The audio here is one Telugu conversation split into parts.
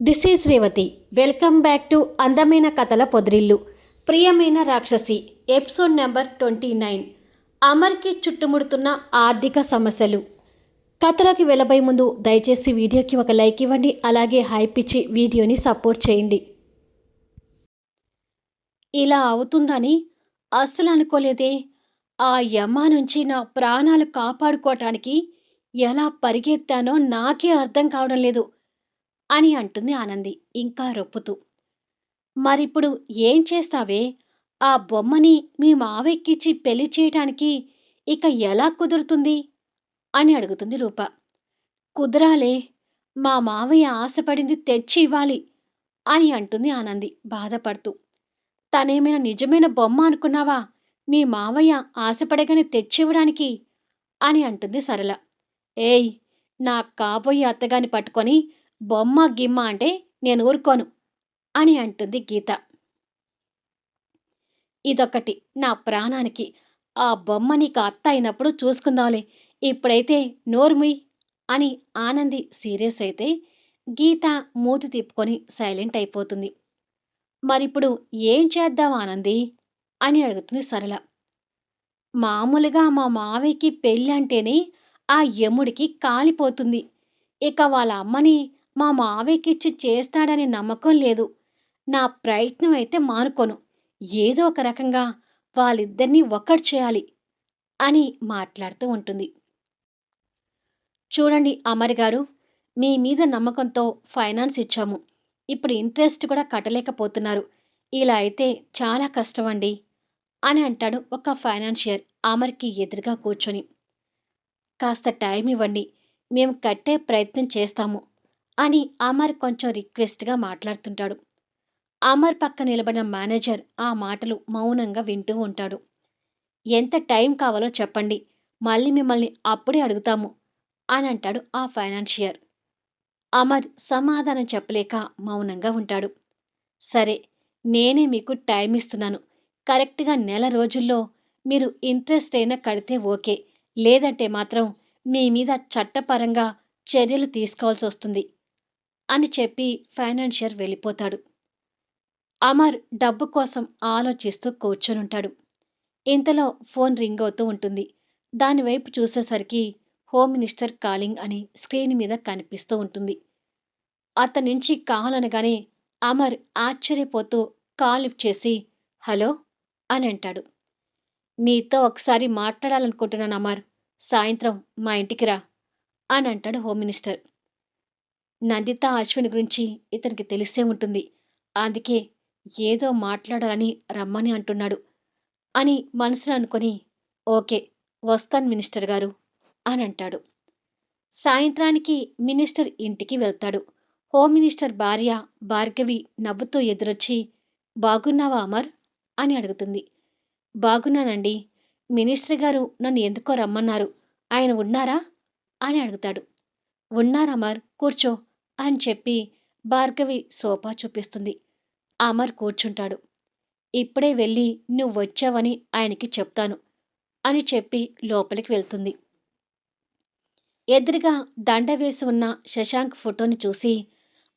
This is Revathi. Welcome back to అందమైన కథల పొదిరిల్లు. ప్రియమైన రాక్షసి ఎపిసోడ్ నెంబర్ ట్వంటీ నైన్. అమర్కి చుట్టుముడుతున్న ఆర్థిక సమస్యలు. కథలోకి వెళ్ళబోయే ముందు దయచేసి వీడియోకి ఒక లైక్ ఇవ్వండి అలాగే హైప్ ఇచ్చి వీడియోని సపోర్ట్ చేయండి. ఇలా అవుతుందని అస్సలు అనుకోలేదే. ఆ యమ్మ నుంచి నా ప్రాణాలు కాపాడుకోవటానికి ఎలా పరిగెత్తానో నాకే అర్థం కావడం లేదు. అని అంటుంది ఆనంది ఇంకా రొప్పుతూ. మరిప్పుడు ఏం చేస్తావే? ఆ బొమ్మని మీ మావెక్కిచ్చి పెళ్ళి చేయటానికి ఇక ఎలా కుదురుతుంది? అని అడుగుతుంది రూప. కుదరాలే మా మావయ్య ఆశపడింది తెచ్చి ఇవ్వాలి అని అంటుంది ఆనంది బాధపడుతూ. తనేమైనా నిజమైన బొమ్మ అనుకున్నావా? మీ మావయ్య ఆశపడగానే తెచ్చివ్వడానికి అని అంటుంది సరళ. ఏయ్ నా కాబోయే అత్తగాని పట్టుకొని బొమ్మ గిమ్మ అంటే నేను ఊరుకోను అని అంటుంది గీత. ఇదొకటి నా ప్రాణానికి. ఆ బొమ్మ నీకు అత్త అయినప్పుడు చూసుకుందాంలే. ఇప్పుడైతే నోర్మి అని ఆనంది సీరియస్ అయితే గీత మూతి తిప్పుకొని సైలెంట్ అయిపోతుంది. మరిప్పుడు ఏం చేద్దాం ఆనంది? అని అడుగుతుంది సరళ. మామూలుగా మా మావయ్యకి పెళ్ళి అంటేనే ఆ యముడికి కాలిపోతుంది. ఇక వాళ్ళ అమ్మని మా మావయ్యకిచ్చి చేస్తాడని నమ్మకం లేదు. నా ప్రయత్నం అయితే మానుకోను. ఏదో ఒక రకంగా వాళ్ళిద్దరినీ ఒక్కటి చేయాలి అని మాట్లాడుతూ ఉంటుంది. చూడండి అమర్ గారు మీ మీద నమ్మకంతో ఫైనాన్స్ ఇచ్చాము. ఇప్పుడు ఇంట్రెస్ట్ కూడా కట్టలేకపోతున్నారు. ఇలా అయితే చాలా కష్టం అండి అని అంటాడు ఒక ఫైనాన్షియర్ అమర్కి ఎదురుగా కూర్చొని. కాస్త టైం ఇవ్వండి. మేము కట్టే ప్రయత్నం చేస్తాము. అని అమర్ కొంచెం రిక్వెస్ట్గా మాట్లాడుతుంటాడు. అమర్ పక్క నిలబడిన మేనేజర్ ఆ మాటలు మౌనంగా వింటూ ఉంటాడు. ఎంత టైం కావాలో చెప్పండి. మళ్ళీ మిమ్మల్ని అప్పుడే అడుగుతాము అని అంటాడు ఆ ఫైనాన్షియర్. అమర్ సమాధానం చెప్పలేక మౌనంగా ఉంటాడు. సరే నేనే మీకు టైం ఇస్తున్నాను. కరెక్ట్గా నెల రోజుల్లో మీరు ఇంట్రెస్ట్ అయినా కడితే ఓకే. లేదంటే మాత్రం మీ మీద చట్టపరంగా చర్యలు తీసుకోవాల్సి వస్తుంది. అని చెప్పి ఫైనాన్షియర్ వెళ్ళిపోతాడు. అమర్ డబ్బు కోసం ఆలోచిస్తూ కూర్చొనుంటాడు. ఇంతలో ఫోన్ రింగ్ అవుతూ ఉంటుంది. దానివైపు చూసేసరికి హోమ్ మినిస్టర్ కాలింగ్ అని స్క్రీన్ మీద కనిపిస్తూ ఉంటుంది. అతని నుంచి కాల్ అమర్ ఆశ్చర్యపోతూ కాల్ లిఫ్ట్ చేసి హలో అని అంటాడు. నీతో ఒకసారి మాట్లాడాలనుకుంటున్నాను అమర్. సాయంత్రం మా ఇంటికి రా అని అంటాడు హోమ్ మినిస్టర్. నందిత అశ్విని గురించి ఇతనికి తెలిసే ఉంటుంది. అందుకే ఏదో మాట్లాడాలని రమ్మని అంటున్నాడు అని మనసులో అనుకొని ఓకే వస్తాను మినిస్టర్ గారు అని అంటాడు. సాయంత్రానికి మినిస్టర్ ఇంటికి వెళ్తాడు. హోమ్ మినిస్టర్ భార్య భార్గవి నవ్వుతో ఎదురొచ్చి బాగున్నావా అమర్? అని అడుగుతుంది. బాగున్నానండి. మినిస్టర్ గారు నన్ను ఎందుకో రమ్మన్నారు. ఆయన ఉన్నారా? అని అడుగుతాడు. ఉన్నారా అమర్ కూర్చో. అని చెప్పి భార్గవి సోఫా చూపిస్తుంది. అమర్ కూర్చుంటాడు. ఇప్పుడే వెళ్ళి నువ్వు వచ్చావని ఆయనకి చెప్తాను అని చెప్పి లోపలికి వెళ్తుంది. ఎదురుగా దండ వేసి ఉన్న శశాంక్ ఫోటోని చూసి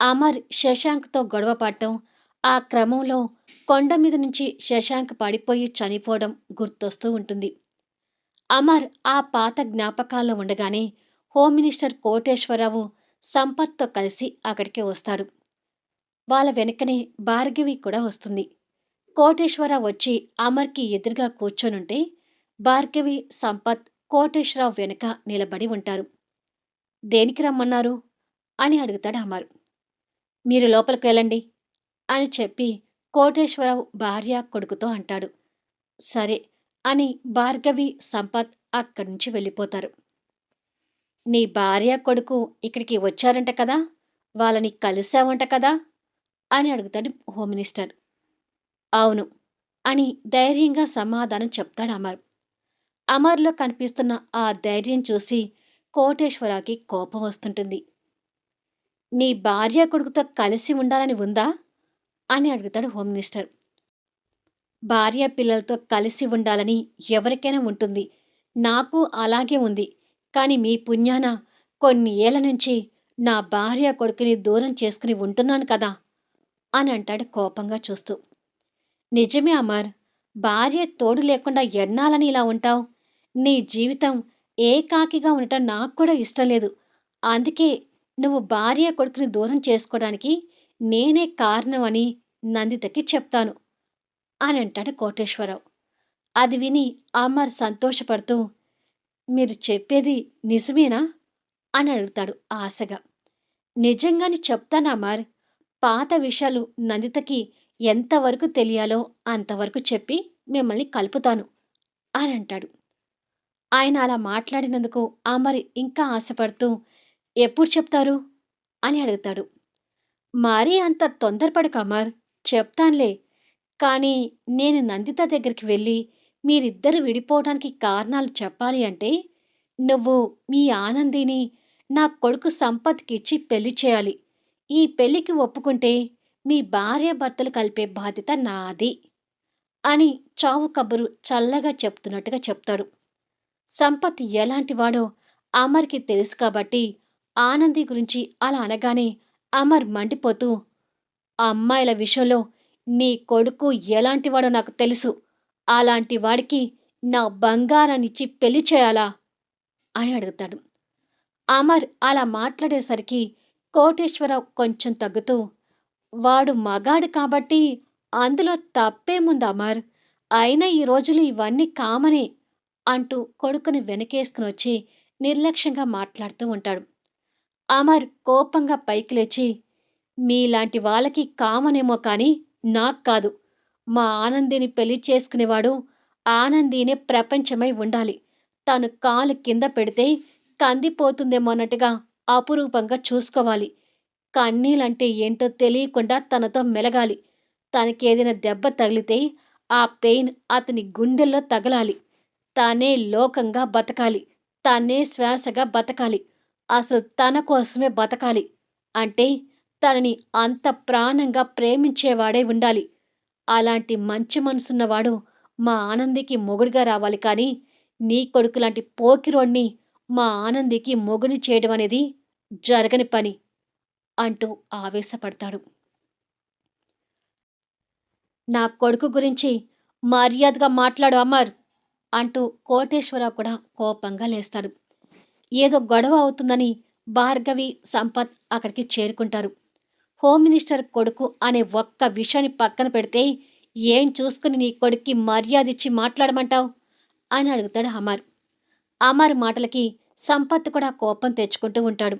అమర్ శశాంక్తో గొడవ పడటం ఆ క్రమంలో కొండ మీద నుంచి శశాంక్ పడిపోయి చనిపోవడం గుర్తొస్తూ ఉంటుంది. అమర్ ఆ పాత జ్ఞాపకాల్లో ఉండగానే హోమ్ మినిస్టర్ కోటేశ్వరరావు సంపత్తో కలిసి అక్కడికి వస్తాడు. వాళ్ళ వెనకనే భార్గవి కూడా వస్తుంది. కోటేశ్వర వచ్చి అమర్కి ఎదురుగా కూర్చొనుంటే భార్గవి సంపత్ కోటేశ్వరరావు వెనుక నిలబడి ఉంటారు. దేనికి రమ్మన్నారు? అని అడుగుతాడు అమర్. మీరు లోపలికి వెళ్ళండి అని చెప్పి కోటేశ్వరరావు భార్య కొడుకుతో అంటాడు. సరే అని భార్గవి సంపత్ అక్కడి నుంచి వెళ్ళిపోతారు. నీ భార్య కొడుకు ఇక్కడికి వచ్చారంట కదా? వాళ్ళని కలిసావంట కదా? అని అడుగుతాడు హోమ్ మినిస్టర్. అవును అని ధైర్యంగా సమాధానం చెప్తాడు అమర్. అమర్లో కనిపిస్తున్న ఆ ధైర్యం చూసి కోటేశ్వరాకి కోపం వస్తుంటుంది. నీ భార్య కొడుకుతో కలిసి ఉండాలని ఉందా? అని అడుగుతాడు హోమ్ మినిస్టర్. భార్య పిల్లలతో కలిసి ఉండాలని ఎవరికైనా ఉంటుంది. నాకు అలాగే ఉంది. కానీ మీ పుణ్యాన కొన్ని ఏళ్ళ నుంచి నా భార్య కొడుకుని దూరం చేసుకుని ఉంటున్నాను కదా అని అంటాడు కోపంగా చూస్తూ. నిజమే అమర్ భార్య తోడు లేకుండా ఎన్నాలని ఇలా ఉంటావు? నీ జీవితం ఏకాకిగా ఉండటం నాకు కూడా ఇష్టం లేదు. అందుకే నువ్వు భార్య కొడుకుని దూరం చేసుకోవడానికి నేనే కారణం అని నందితకి చెప్తాను అని అంటాడు కోటేశ్వరరావు. అది విని అమర్ సంతోషపడుతూ మీరు చెప్పేది నిజమేనా? అని అడుగుతాడు ఆశగా. నిజంగాని చెప్తాను మార్? పాత విషయాలు నందితకి ఎంతవరకు తెలియాలో అంతవరకు చెప్పి మిమ్మల్ని కలుపుతాను అని అంటాడు. ఆయన అలా మాట్లాడినందుకు అమర్ ఇంకా ఆశపడుతూ ఎప్పుడు చెప్తారు? అని అడుగుతాడు. మరీ అంత తొందరపడకు అమర్ చెప్తానులే. కానీ నేను నందిత దగ్గరికి వెళ్ళి మీరిద్దరు విడిపోవడానికి కారణాలు చెప్పాలి అంటే నువ్వు మీ ఆనందిని నా కొడుకు సంపత్కి ఇచ్చి పెళ్ళి చేయాలి. ఈ పెళ్ళికి ఒప్పుకుంటే మీ భార్య భర్తలు కలిపే బాధ్యత నాది అని చావు కబురు చల్లగా చెప్తున్నట్టుగా చెప్తాడు. సంపత్ ఎలాంటివాడో అమర్కి తెలుసు కాబట్టి ఆనంది గురించి అలా అనగానే అమర్ మండిపోతూ అమ్మాయిల విషయంలో నీ కొడుకు ఎలాంటివాడో నాకు తెలుసు. అలాంటి వాడికి నా బంగారాన్నిచ్చి పెళ్ళి చేయాలా? అని అడుగుతాడు. అమర్ అలా మాట్లాడేసరికి కోటేశ్వరరావు కొంచెం తగ్గుతూ వాడు మగాడు కాబట్టి అందులో తప్పేముంది అమర్. అయినా ఈ రోజులు ఇవన్నీ కామనే అంటూ కొడుకుని వెనకేసుకుని వచ్చి నిర్లక్ష్యంగా మాట్లాడుతూ ఉంటాడు. అమర్ కోపంగా పైకి లేచి మీలాంటి వాళ్ళకి కామనేమో కానీ నాకు కాదు. మా ఆనందిని పెళ్ళి చేసుకునేవాడు ఆనందినే ప్రపంచమై ఉండాలి. తను కాలు కింద పెడితే కందిపోతుందేమో అన్నట్టుగా అపురూపంగా చూసుకోవాలి. కన్నీలంటే ఏంటో తెలియకుండా తనతో మెలగాలి. తనకేదైనా దెబ్బ తగిలితే ఆ పెయిన్ అతని గుండెల్లో తగలాలి. తానే లోకంగా బతకాలి. తనే శ్వాసగా బతకాలి. అసలు తన కోసమే బతకాలి. అంటే తనని అంత ప్రాణంగా ప్రేమించేవాడే ఉండాలి. అలాంటి మంచి మనసున్నవాడు మా ఆనందికి మొగుడిగా రావాలి కానీ నీ కొడుకు లాంటి పోకిరోణ్ణి మా ఆనందికి మొగుని చేయడం అనేది జరగని పని అంటూ ఆవేశపడతాడు. నా కొడుకు గురించి మర్యాదగా మాట్లాడు అమర్ అంటూ కోటేశ్వరరావు కూడా కోపంగా లేస్తాడు. ఏదో గొడవ అవుతుందని భార్గవి సంపత్ అక్కడికి చేరుకుంటారు. హోమ్ మినిస్టర్ కొడుకు అనే ఒక్క విషయాన్ని పక్కన పెడితే ఏం చూసుకుని నీ కొడుక్కి మర్యాద ఇచ్చి మాట్లాడమంటావు? అని అడుగుతాడు అమర్. అమర్ మాటలకి సంపత్ కూడా కోపం తెచ్చుకుంటూ ఉంటాడు.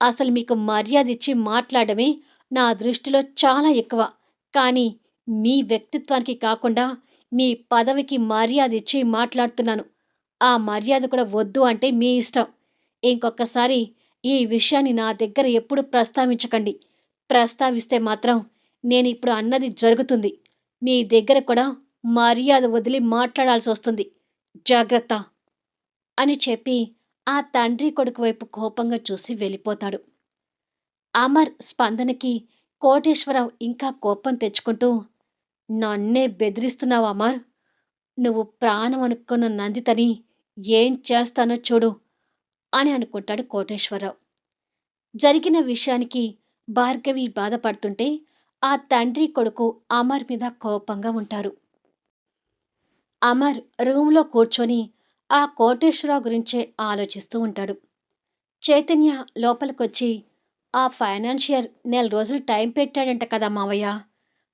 అసలు మీకు మర్యాద ఇచ్చి మాట్లాడమే నా దృష్టిలో చాలా ఎక్కువ. కానీ మీ వ్యక్తిత్వానికి కాకుండా మీ పదవికి మర్యాద ఇచ్చి మాట్లాడుతున్నాను. ఆ మర్యాద కూడా వద్దు అంటే మీ ఇష్టం. ఇంకొకసారి ఈ విషయాన్ని నా దగ్గర ఎప్పుడు ప్రస్తావించకండి. ప్రస్తావిస్తే మాత్రం నేను ఇప్పుడు అన్నది జరుగుతుంది. మీ దగ్గర కూడా మర్యాద వదిలి మాట్లాడాల్సి వస్తుంది. జాగ్రత్త! అని చెప్పి ఆ తండ్రి కొడుకు వైపు కోపంగా చూసి వెళ్ళిపోతాడు. అమర్ స్పందనకి కోటేశ్వరరావు ఇంకా కోపం తెచ్చుకుంటూ నన్నే బెదిరిస్తున్నావు అమర్. నువ్వు ప్రాణం అనుకున్న నందితని ఏం చేస్తానో చూడు అని అనుకుంటాడు కోటేశ్వరరావు. జరిగిన విషయానికి భార్గవి బాధపడుతుంటే ఆ తండ్రి కొడుకు అమర్ మీద కోపంగా ఉంటారు. అమర్ రూమ్లో కూర్చొని ఆ కోటేశ్వరరావు గురించే ఆలోచిస్తూ ఉంటాడు. చైతన్య లోపలికొచ్చి ఆ ఫైనాన్షియర్ నెల రోజులు టైం పెట్టాడంట కదా మావయ్య!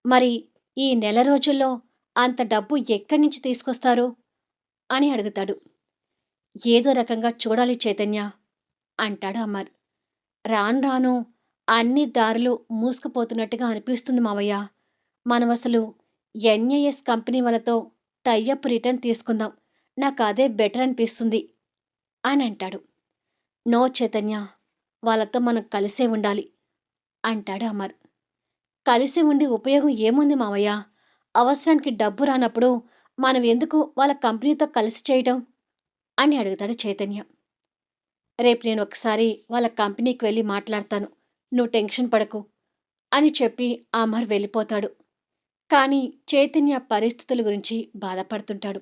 మరి ఈ నెల రోజుల్లో అంత డబ్బు ఎక్కడి నుంచి తీసుకొస్తారు? అని అడుగుతాడు. ఏదో రకంగా చూడాలి చైతన్య అంటాడు అమర్. రాను రాను అన్ని దారులు మూసుకుపోతున్నట్టుగా అనిపిస్తుంది మావయ్య. మనం అసలు ఎన్ఏఎస్ కంపెనీ వాళ్ళతో టైఅప్ రిటర్న్ తీసుకుందాం. నాకు అదే బెటర్ అనిపిస్తుంది అని అంటాడు. నో చైతన్య వాళ్ళతో మనం కలిసే ఉండాలి అంటాడు అమర్. కలిసి ఉండి ఉపయోగం ఏముంది మావయ్య? అవసరానికి డబ్బు రానప్పుడు మనం ఎందుకు వాళ్ళ కంపెనీతో కలిసి చేయటం? అని అడుగుతాడు చైతన్య. రేపు నేను ఒకసారి వాళ్ళ కంపెనీకి వెళ్ళి మాట్లాడతాను. నువ్వు టెన్షన్ పడకు అని చెప్పి అమర్ వెళ్ళిపోతాడు. కానీ చైతన్య పరిస్థితుల గురించి బాధపడుతుంటాడు.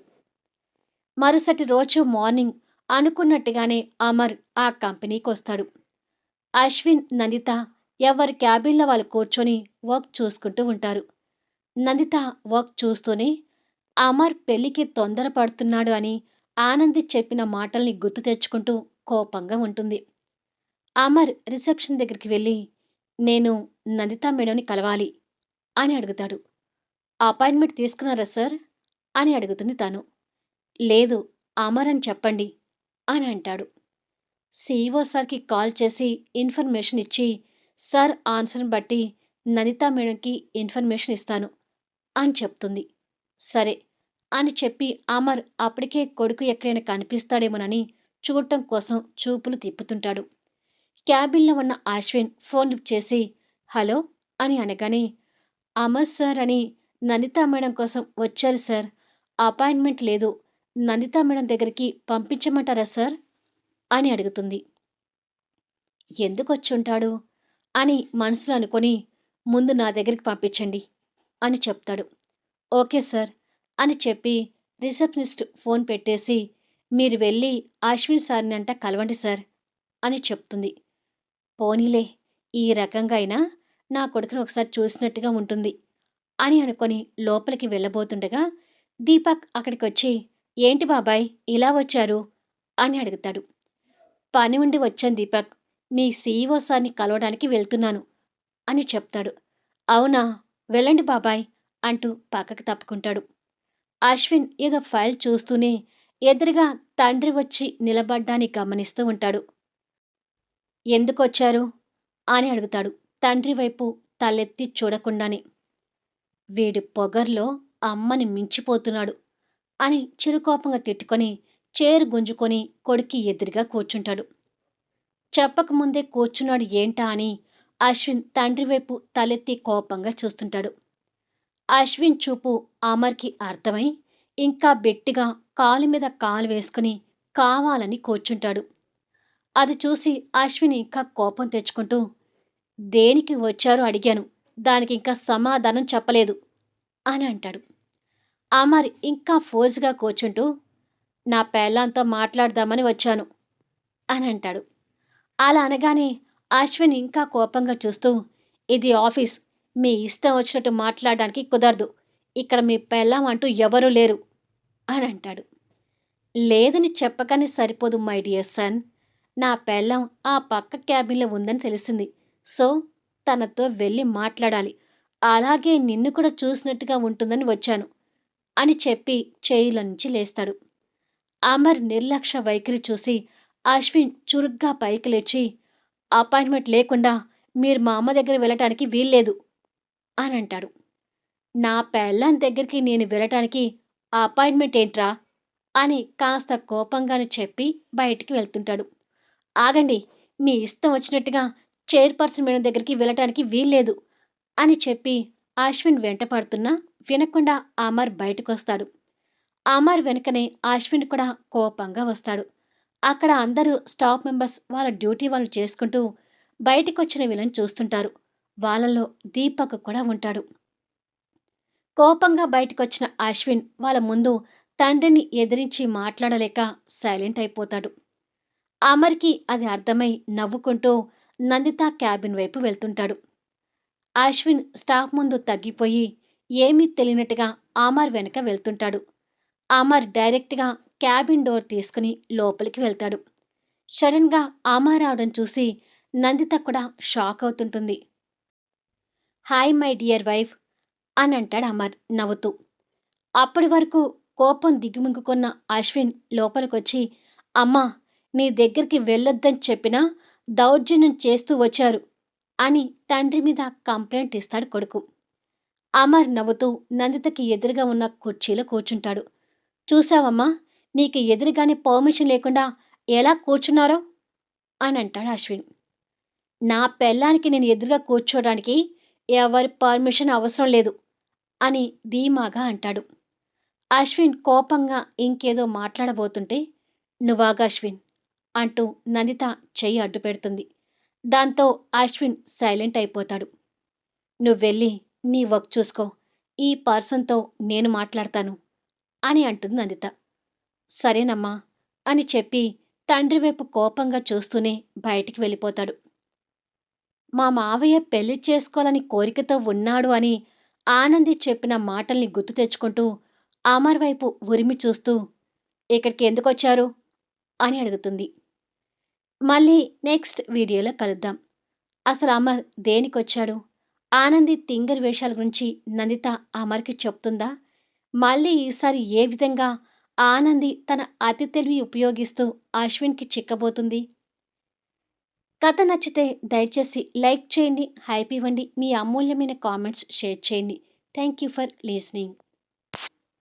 మరుసటి రోజు మార్నింగ్ అనుకున్నట్టుగానే అమర్ ఆ కంపెనీకి వస్తాడు. అశ్విన్ నందిత ఎవరి క్యాబిన్లో వాళ్ళు కూర్చొని వర్క్ చూసుకుంటూ ఉంటారు. నందిత వర్క్ చూస్తూనే అమర్ పెళ్ళికి తొందరపడుతున్నాడు అని ఆనంది చెప్పిన మాటల్ని గుర్తు తెచ్చుకుంటూ కోపంగా ఉంటుంది. అమర్ రిసెప్షన్ దగ్గరికి వెళ్ళి నేను నందితా మేడంని కలవాలి అని అడుగుతాడు. అపాయింట్మెంట్ తీసుకున్నారా సార్? అని అడుగుతుంది తను. లేదు అమర్ అని చెప్పండి అని అంటాడు. సీఈఓ సార్కి కాల్ చేసి ఇన్ఫర్మేషన్ ఇచ్చి సార్ ఆన్సర్ని బట్టి నందితా మేడంకి ఇన్ఫర్మేషన్ ఇస్తాను అని చెప్తుంది. సరే అని చెప్పి అమర్ అప్పటికే కొడుకు ఎక్కడైనా కనిపిస్తాడేమోనని చూడటం కోసం చూపులు తిప్పుతుంటాడు. క్యాబిన్లో ఉన్న అశ్విన్ ఫోన్ లిఫ్ట్ చేసి హలో అని అనగానే అమర్ సార్ అని నందిత మేడం కోసం వచ్చారు సార్. అపాయింట్మెంట్ లేదు. నందిత మేడం దగ్గరికి పంపించమంటారా సార్? అని అడుగుతుంది. ఎందుకు వచ్చుంటాడు? అని మనసులో అనుకొని ముందు నా దగ్గరికి పంపించండి అని చెప్తాడు. ఓకే సార్ అని చెప్పి రిసెప్షనిస్ట్ ఫోన్ పెట్టేసి మీరు వెళ్ళి అశ్విన్ సార్ని అంట కలవండి సార్ అని చెప్తుంది. పోనీలే ఈ రకంగా అయినా నా కొడుకుని ఒకసారి చూసినట్టుగా ఉంటుంది అని అనుకొని లోపలికి వెళ్ళబోతుండగా దీపక్ అక్కడికి వచ్చి ఏంటి బాబాయ్ ఇలా వచ్చారు? అని అడుగుతాడు. పని ఉండి వచ్చాను దీపక్ మీ సీఈఓ సార్ని కలవడానికి వెళ్తున్నాను అని చెప్తాడు. అవునా? వెళ్ళండి బాబాయ్ అంటూ పక్కకు తప్పుకుంటాడు. అశ్విన్ ఏదో ఫైల్ చూస్తూనే ఎదురుగా తండ్రి వచ్చి నిలబడ్డాన్ని గమనిస్తూ ఉంటాడు. ఎందుకొచ్చారు? అని అడుగుతాడు. తండ్రి వైపు తలెత్తి చూడకుండానే. వీడి పొగర్లో అమ్మని మించిపోతున్నాడు అని చిరుకోపంగా తిట్టుకొని చేరు గుంజుకొని కొడుకి ఎదురుగా కూర్చుంటాడు. చెప్పకముందే కూర్చున్నాడు ఏంటా అని అశ్విన్ తండ్రి వైపు తలెత్తి కోపంగా చూస్తుంటాడు. అశ్విన్ చూపు అమర్కి అర్థమై ఇంకా బెట్టిగా కాలు మీద కాలు వేసుకుని కావాలని కూర్చుంటాడు. అది చూసి అశ్విన్ ఇంకా కోపం తెచ్చుకుంటూ దేనికి వచ్చారో అడిగాను. దానికి ఇంకా సమాధానం చెప్పలేదు అని అంటాడు. అమర్ ఇంకా ఫోర్స్గా కూర్చుంటూ నా పెళ్ళంతో మాట్లాడదామని వచ్చాను అని అంటాడు. అలా అనగానే అశ్విన్ ఇంకా కోపంగా చూస్తూ ఇది ఆఫీస్. మీ ఇష్టం వచ్చినట్టు మాట్లాడడానికి కుదరదు. ఇక్కడ మీ పెళ్ళం అంటూ ఎవరూ లేరు అని అంటాడు. లేదని చెప్పకనే సరిపోదు మై డియర్ సన్ నా పెళ్ళం ఆ పక్క క్యాబిన్లో ఉందని తెలిసింది. సో తనతో వెళ్ళి మాట్లాడాలి. అలాగే నిన్ను కూడా చూసినట్టుగా ఉంటుందని వచ్చాను అని చెప్పి చేయిల నుంచి లేస్తాడు. అమర్ నిర్లక్ష్య వైఖరి చూసి అశ్విన్ చురుగ్గా పైకి లేచి అపాయింట్మెంట్ లేకుండా మీరు మా అమ్మ దగ్గర వెళ్ళటానికి వీల్లేదు అని అంటాడు. నా పెళ్ళాం దగ్గరికి నేను వెళ్ళటానికి అపాయింట్మెంట్ ఏంట్రా అని కాస్త కోపంగానే చెప్పి బయటికి వెళ్తుంటాడు. ఆగండి మీ ఇష్టం వచ్చినట్టుగా చైర్పర్సన్ మేడం దగ్గరికి వెళ్ళటానికి వీల్లేదు అని చెప్పి అశ్విన్ వెంట పడుతున్నా వినకుండా అమర్ బయటకు వస్తాడు అమర్ వెనుకనే అశ్విన్ కూడా కోపంగా వస్తాడు. అక్కడ అందరూ స్టాఫ్ మెంబర్స్ వాళ్ళ డ్యూటీ వాళ్ళు చేసుకుంటూ బయటకు వచ్చిన వీళ్ళని చూస్తుంటారు. వాళ్ళలో దీపక్ కూడా ఉంటాడు. కోపంగా బయటకొచ్చిన అశ్విన్ వాళ్ళ ముందు తండ్రిని ఎదిరించి మాట్లాడలేక సైలెంట్ అయిపోతాడు. అమర్కి అది అర్థమై నవ్వుకుంటూ నందిత క్యాబిన్ వైపు వెళ్తుంటాడు. అశ్విన్ స్టాఫ్ ముందు తగ్గిపోయి ఏమీ తెలియనట్టుగా అమర్ వెనక వెళ్తుంటాడు. అమర్ డైరెక్ట్గా క్యాబిన్ డోర్ తీసుకుని లోపలికి వెళ్తాడు. సడన్గా అమర్ రావడం చూసి నందిత కూడా షాక్ అవుతుంటుంది. హాయ్ మై డియర్ వైఫ్ అని అంటాడు అమర్ నవ్వుతూ. అప్పటి వరకు కోపం దిగుమింగుకున్న అశ్విన్ లోపలికొచ్చి అమ్మా నీ దగ్గరికి వెళ్ళొద్దని చెప్పినా దౌర్జన్యం చేస్తూ వచ్చారు అని తండ్రి మీద కంప్లైంట్ ఇస్తాడు కొడుకు. అమర్ నవ్వుతూ నందితకి ఎదురుగా ఉన్న కుర్చీలో కూర్చుంటాడు. చూసావమ్మా నీకు ఎదురుగానే పర్మిషన్ లేకుండా ఎలా కూర్చున్నారో? అని అంటాడు అశ్విన్. నా పెళ్ళానికి నేను ఎదురుగా కూర్చోడానికి ఎవరి పర్మిషన్ అవసరం లేదు అని ధీమాగా అంటాడు. అశ్విన్ కోపంగా ఇంకేదో మాట్లాడబోతుంటే నువ్వాగా అశ్విన్ అంటూ నందిత చెయ్యి అడ్డు పెడుతుంది. దాంతో అశ్విన్ సైలెంట్ అయిపోతాడు. నువ్వెళ్ళి నీ వర్క్ చూసుకో. ఈ పర్సన్తో నేను మాట్లాడతాను అని అంటుంది నందిత. సరేనమ్మా అని చెప్పి తండ్రి వైపు కోపంగా చూస్తూనే బయటికి వెళ్ళిపోతాడు. మా మావయ్య పెళ్ళి చేసుకోవాలని కోరికతో ఉన్నాడు అని ఆనంది చెప్పిన మాటల్ని గుర్తు తెచ్చుకుంటూ అమర్ వైపు ఉరిమి చూస్తూ ఇక్కడికి ఎందుకొచ్చారు? అని అడుగుతుంది. మళ్ళీ నెక్స్ట్ వీడియోలో కలుద్దాం. అసలు అమర్ దేనికొచ్చాడు? ఆనంది తింగర్ వేషాల గురించి నందిత అమర్కి చెప్తుందా? మళ్ళీ ఈసారి ఏ విధంగా ఆనంది తన అతి తెలివి ఉపయోగిస్తూ అశ్విన్కి చిక్కబోతుంది? కథ నచ్చితే దయచేసి లైక్ చేయండి హైప్ ఇవ్వండి మీ అమూల్యమైన కామెంట్స్ షేర్ చేయండి. Thank you for listening